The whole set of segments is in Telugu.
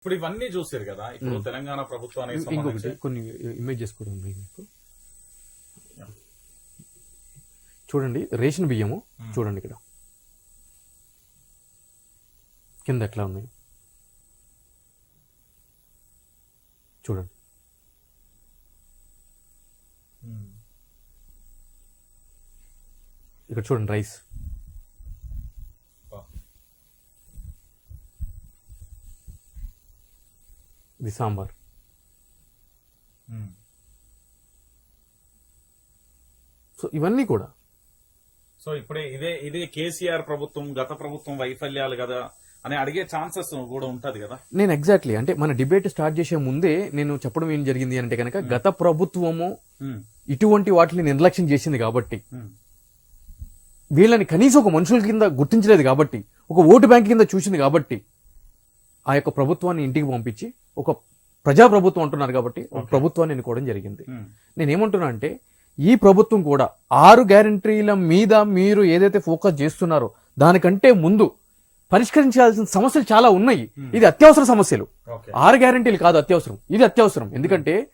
ఇప్పుడు ఇవన్నీ చూసారు కదా ఇప్పుడు తెలంగాణ ప్రభుత్వానికి సంబంధించి. కొన్ని ఇమేజెస్ కూడా ఉన్నాయి మీకు. చూడండి రేషన్ బియ్యము చూడండి ఇక్కడ. కింద ఎట్లా ఉన్నాయి? చూడండి. ఇక్కడ చూడండి రైస్. ఇది సాంబార్ ఉమ్. సో ఇవన్నీ కూడా సో ఇప్పుడు ఇదే ఇదే కేసీఆర్ ప్రభుత్వం గత ప్రభుత్వం వైఫల్యాలు కదా అని అడిగే ఛాన్సెస్ కూడా ఉంటది కదా నేను ఎగ్జాక్ట్లీ అంటే మన డిబేట్ స్టార్ట్ చేసే ముందే నేను చెప్పడం ఏం జరిగింది అంటే కనుక గత ప్రభుత్వము ఉమ్. ఇటువంటి వాటిని నిర్లక్ష్యం చేసింది కాబట్టి. వీళ్ళని కనీసం ఒక మనుషుల కింద గుర్తించలేదు కాబట్టి ఒక ఓటు బ్యాంక్ కింద చూసింది కాబట్టి ఆ యొక్క ప్రభుత్వాన్ని ఇంటికి పంపించి ఒక ప్రజా ప్రభుత్వం అంటున్నారు కాబట్టి ఒక ప్రభుత్వాన్ని ఎన్నుకోవడం జరిగింది. నేనేమంటున్నా అంటే ఈ ప్రభుత్వం కూడా ఆరు గ్యారంటీల మీద మీరు ఏదైతే ఫోకస్ చేస్తున్నారో దానికంటే ముందు పరిష్కరించాల్సిన సమస్యలు చాలా ఉన్నాయి. ఇది అత్యవసర సమస్యలు. ఆరు గ్యారంటీలు కాదు అత్యవసరం. ఇది అత్యవసరం. ఎందుకంటే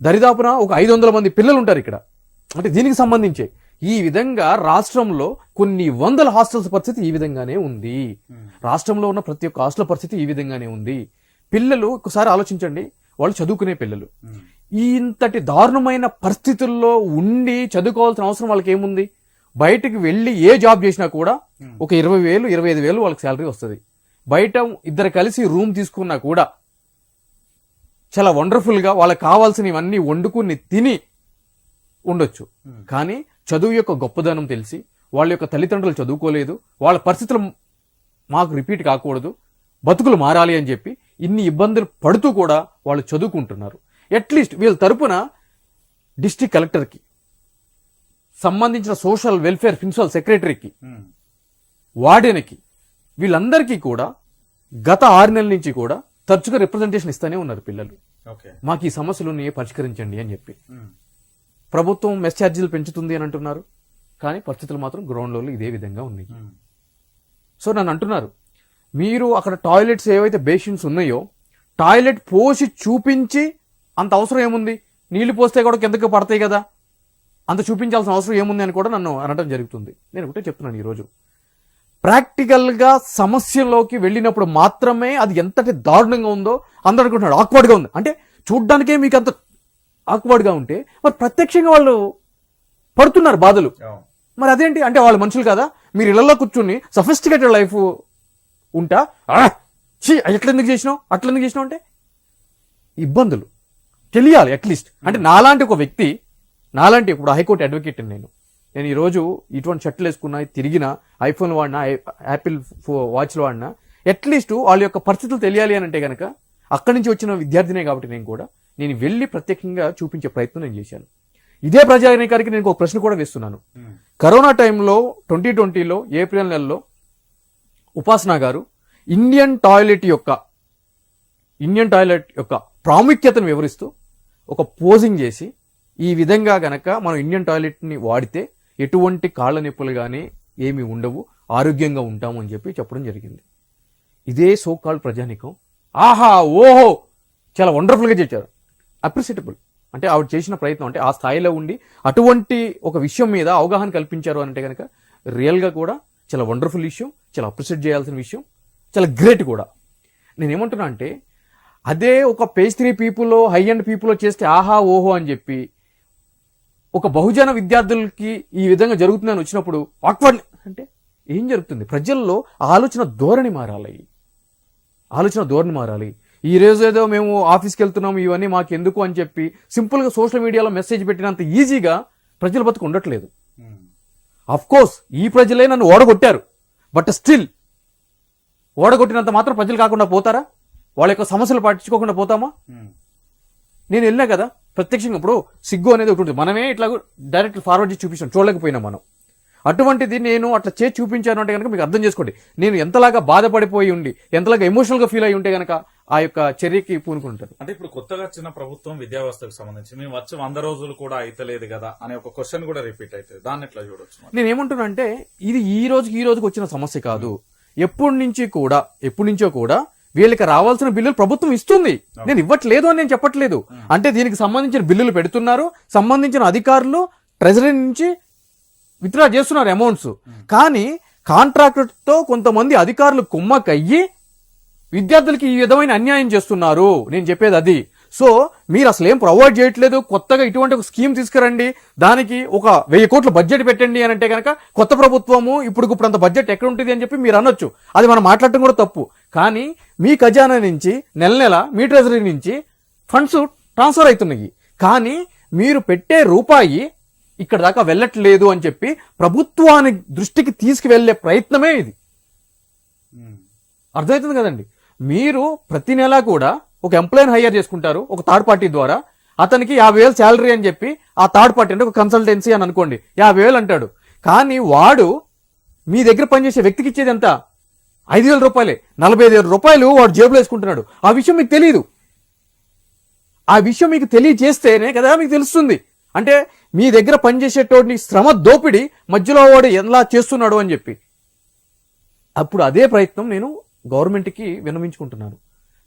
దరిదాపున ఒక ఐదు వందల మంది పిల్లలు ఉంటారు ఇక్కడ. అంటే దీనికి సంబంధించి. ఈ విధంగా రాష్ట్రంలో కొన్ని వందల హాస్టల్స్ పరిస్థితి ఈ విధంగానే ఉంది. రాష్ట్రంలో ఉన్న ప్రతి ఒక్క హాస్టల్ పరిస్థితి ఈ విధంగానే ఉంది. పిల్లలు ఒకసారి ఆలోచించండి వాళ్ళు చదువుకునే పిల్లలు. ఇంతటి దారుణమైన పరిస్థితుల్లో ఉండి చదువుకోవాల్సిన అవసరం వాళ్ళకి ఏముంది బయటకు వెళ్ళి ఏ జాబ్ చేసినా కూడా ఒక ఇరవై వేలు ఇరవై ఐదు వేలు వాళ్ళకి శాలరీ వస్తుంది. బయట ఇద్దరు కలిసి రూమ్ తీసుకున్నా కూడా చాలా వండర్ఫుల్గా వాళ్ళకి కావాల్సినవన్నీ వండుకుని తిని ఉండొచ్చు. కానీ చదువు యొక్క గొప్పదనం తెలిసి వాళ్ళ యొక్క తల్లిదండ్రులు చదువుకోలేదు వాళ్ళ పరిస్థితులు మాకు రిపీట్ కాకూడదు బతుకులు మారాలి అని చెప్పి ఇన్ని ఇబ్బందులు పడుతూ కూడా వాళ్ళు చదువుకుంటున్నారు అట్లీస్ట్ వీళ్ళ తరపున డిస్ట్రిక్ట్ కలెక్టర్కి సంబంధించిన సోషల్ వెల్ఫేర్ ప్రిన్సిపల్ సెక్రటరీకి. వార్డెన్కి వీళ్ళందరికీ కూడా గత ఆరు నెలల నుంచి కూడా తరచుగా రిప్రజెంటేషన్ ఇస్తూనే ఉన్నారు పిల్లలు మాకు ఈ సమస్యలు పరిష్కరించండి అని చెప్పి. ప్రభుత్వం మెస్ ఛార్జీలు పెంచుతుంది అని అంటున్నారు కానీ పరిస్థితులు మాత్రం గ్రౌండ్ లెవెల్ ఇదే విధంగా ఉన్నాయి. సో నన్ను అంటున్నారు మీరు అక్కడ టాయిలెట్స్ ఏవైతే బేసిన్స్ ఉన్నాయో టాయిలెట్ పోసి చూపించి అంత అవసరం ఏముంది? నీళ్ళు పోస్తే కూడా కిందకి పడతాయి కదా. అంత చూపించాల్సిన అవసరం ఏముంది అని కూడా నన్ను అనడం జరుగుతుంది. నేను ఒకటే చెప్తున్నాను ఈరోజు. ప్రాక్టికల్గా సమస్యలోకి వెళ్ళినప్పుడు మాత్రమే అది ఎంతటి దారుణంగా ఉందో అందరూ అనుకుంటున్నాడు ఆక్వర్డ్గా ఉంది. అంటే చూడ్డానికే మీకు అంత ఆక్వర్డ్గా ఉంటే మరి ప్రత్యక్షంగా వాళ్ళు పడుతున్నారు బాధలు. మరి అదేంటి? అంటే వాళ్ళు మనుషులు కదా. మీరు ఇళ్ళలో కూర్చుని సఫిస్టికేటెడ్ లైఫ్ ఉంటా? "ఆ, ఛీ! ఎట్లా ఎందుకు చేసినావు? అట్లా ఎందుకు చేసినావు అంటే? ఇబ్బందులు. తెలియాలి అట్లీస్ట్ అంటే నాలాంటి ఒక వ్యక్తి నాలాంటి ఇప్పుడు హైకోర్టు అడ్వకేట్ నేను. నేను ఈరోజు ఇటువంటి షర్ట్లు వేసుకున్నా తిరిగిన ఐఫోన్ వాడినా యాపిల్ ఫో- వాచ్లు వాడినా అట్లీస్ట్ వాళ్ళ యొక్క పరిస్థితులు తెలియాలి అని అంటే కనుక అక్కడి నుంచి వచ్చిన విద్యార్థినే కాబట్టి నేను కూడా నేను వెళ్ళి ప్రత్యేకంగా చూపించే ప్రయత్నం నేను చేశాను. ఇదే ప్రజానికానికి నేను ఒక ప్రశ్న కూడా వేస్తున్నాను. ఉమ్. కరోనా టైంలో ట్వంటీ ట్వంటీలో ఏప్రిల్ నెలలో ఉపాసన గారు ఇండియన్ టాయిలెట్ యొక్క ఇండియన్ టాయిలెట్ యొక్క ప్రాముఖ్యతను వివరిస్తూ ఒక పోజింగ్ చేసి ఈ విధంగా గనక మనం ఇండియన్ టాయిలెట్ని వాడితే ఎటువంటి కాళ్ళ నొప్పులు కానీ ఏమీ ఉండవు ఆరోగ్యంగా ఉంటాము అని చెప్పి చెప్పడం జరిగింది. ఇదే సో కాల్డ్ ప్రజానికం. ఆహా ఓహో! చాలా వండర్ఫుల్గా చేశారు. అప్రిసియటబుల్ అంటే ఆవిడ చేసిన ప్రయత్నం అంటే ఆ స్థాయిలో ఉండి అటువంటి ఒక విషయం మీద అవగాహన కల్పించారు అంటే కనుక రియల్గా కూడా చాలా వండర్ఫుల్ విషయం చాలా అప్రిషియేట్ చేయాల్సిన విషయం చాలా గ్రేట్ కూడా. నేనేమంటున్నా అంటే అదే ఒక పేజ్ త్రీ హై అండ్ పీపుల్లో చేస్తే ఆహా ఓహో అని చెప్పి ఒక బహుజన విద్యార్థులకి ఈ విధంగా జరుగుతుందని వచ్చినప్పుడు ఆక్వర్డ్ అంటే ఏం జరుగుతుంది? ప్రజల్లో ఆలోచన ధోరణి మారాలి. ఆలోచన ధోరణి మారాలి. ఈ రోజు ఏదో మేము ఆఫీస్కి వెళ్తున్నాం ఇవన్నీ మాకు ఎందుకు అని చెప్పి సింపుల్గా సోషల్ మీడియాలో మెసేజ్ పెట్టినంత ఈజీగా ప్రజల బతుకు ఉండట్లేదు. కోర్స్ ఈ ప్రజలే నన్ను ఓడగొట్టారు. బట్ స్టిల్ ఓడగొట్టినంత మాత్రం ప్రజలు కాకుండా పోతారా? వాళ్ళ యొక్క సమస్యలు పట్టించుకోకుండా పోతామా? ఉమ్. నేను వెళ్ళినా కదా ప్రత్యక్షంగా ఇప్పుడు సిగ్గు అనేది ఒకటి మనమే ఇట్లా డైరెక్ట్ ఫార్వర్డ్ చేసి చూపించాం చూడలేకపోయినా మనం. అటువంటిది నేను అట్లా చేసి చూపించాను అంటే కనుక మీకు అర్థం చేసుకోండి. నేను ఎంతలాగా బాధపడిపోయి ఉండి ఎంతలాగా ఎమోషనల్గా ఫీల్ అయి ఉంటే కనుక ఆ యొక్క చర్యకి పూనుకుంటారు. అంటే ఇప్పుడు కొత్తగా వచ్చిన ప్రభుత్వం విద్యా వ్యవస్థకు సంబంధించి మేము వచ్చి వంద రోజులు కూడా అయితలేదు కదా అనే ఒక క్వశ్చన్ కూడా రిపీట్ అవుతుంది. దాన్ని ఎట్లా చూడొచ్చు? నేను ఏమంటున్నా అంటే ఇది ఈ రోజుకి ఈ రోజుకి వచ్చిన సమస్య కాదు. ఎప్పటి నుంచి కూడా ఎప్పటి నుంచో కూడా వీళ్ళకి రావాల్సిన బిల్లులు ప్రభుత్వం ఇస్తుంది. నేను ఇవ్వట్లేదు అని నేను చెప్పట్లేదు. అంటే దీనికి సంబంధించిన బిల్లులు పెడుతున్నారు సంబంధించిన అధికారులు ట్రెజరీ నుంచి విత్డ్రా చేస్తున్నారు అమౌంట్స్ కానీ కాంట్రాక్టర్తో కొంతమంది అధికారులు కుమ్మకయ్యి విద్యార్థులకి ఈ విధమైన అన్యాయం చేస్తున్నారు. నేను చెప్పేది అది. సో మీరు అసలు ఏం ప్రొవైడ్ చేయట్లేదు. కొత్తగా ఇటువంటి ఒక స్కీమ్ తీసుకురండి. దానికి ఒక వెయ్యి కోట్ల బడ్జెట్ పెట్టండి అని అంటే కనుక కొత్త ప్రభుత్వము ఇప్పుడు ఇప్పుడు అంత బడ్జెట్ ఎక్కడ ఉంటుంది అని చెప్పి మీరు అనొచ్చు. అది మనం మాట్లాడటం కూడా తప్పు. కానీ మీ ఖజానా నుంచి నెల నెల మీ ట్రెజరీ నుంచి ఫండ్స్ ట్రాన్స్ఫర్ అవుతున్నాయి. కానీ మీరు పెట్టే రూపాయి ఇక్కడ దాకా వెళ్ళట్లేదు అని చెప్పి ప్రభుత్వానికి దృష్టికి తీసుకువెళ్ళే ప్రయత్నమే ఇది. అర్థమవుతుంది కదండి? మీరు ప్రతి నెల కూడా ఒక ఎంప్లాయీని హైయర్ చేసుకుంటారు ఒక థర్డ్ పార్టీ ద్వారా. అతనికి యాభై వేలు శాలరీ అని చెప్పి ఆ థర్డ్ పార్టీ అంటే ఒక కన్సల్టెన్సీ అని అనుకోండి. యాభై వేలు అంటాడు. కానీ వాడు మీ దగ్గర పనిచేసే వ్యక్తికి ఇచ్చేది ఎంత? ఐదు వేల రూపాయలే. నలభై ఐదు వేల రూపాయలు వాడు జేబులో వేసుకుంటున్నాడు. ఆ విషయం మీకు తెలియదు ఆ విషయం మీకు తెలియజేస్తేనే కదా మీకు తెలుస్తుంది. అంటే మీ దగ్గర పనిచేసేటోడిని శ్రమ దోపిడి మధ్యలో వాడు ఎలా చేస్తున్నాడు అని చెప్పి. అప్పుడు అదే ప్రయత్నం నేను గవర్నమెంట్కి విన్నవించుకుంటున్నాను.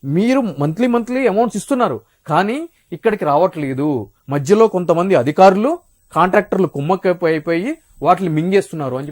మీరు మంత్లీ మంత్లీ అమౌంట్స్ ఇస్తున్నారు కానీ ఇక్కడికి రావట్లేదు. మధ్యలో కొంతమంది అధికారులు కాంట్రాక్టర్లు కుమ్మక్కైపోయి వాటిని మింగేస్తున్నారు అని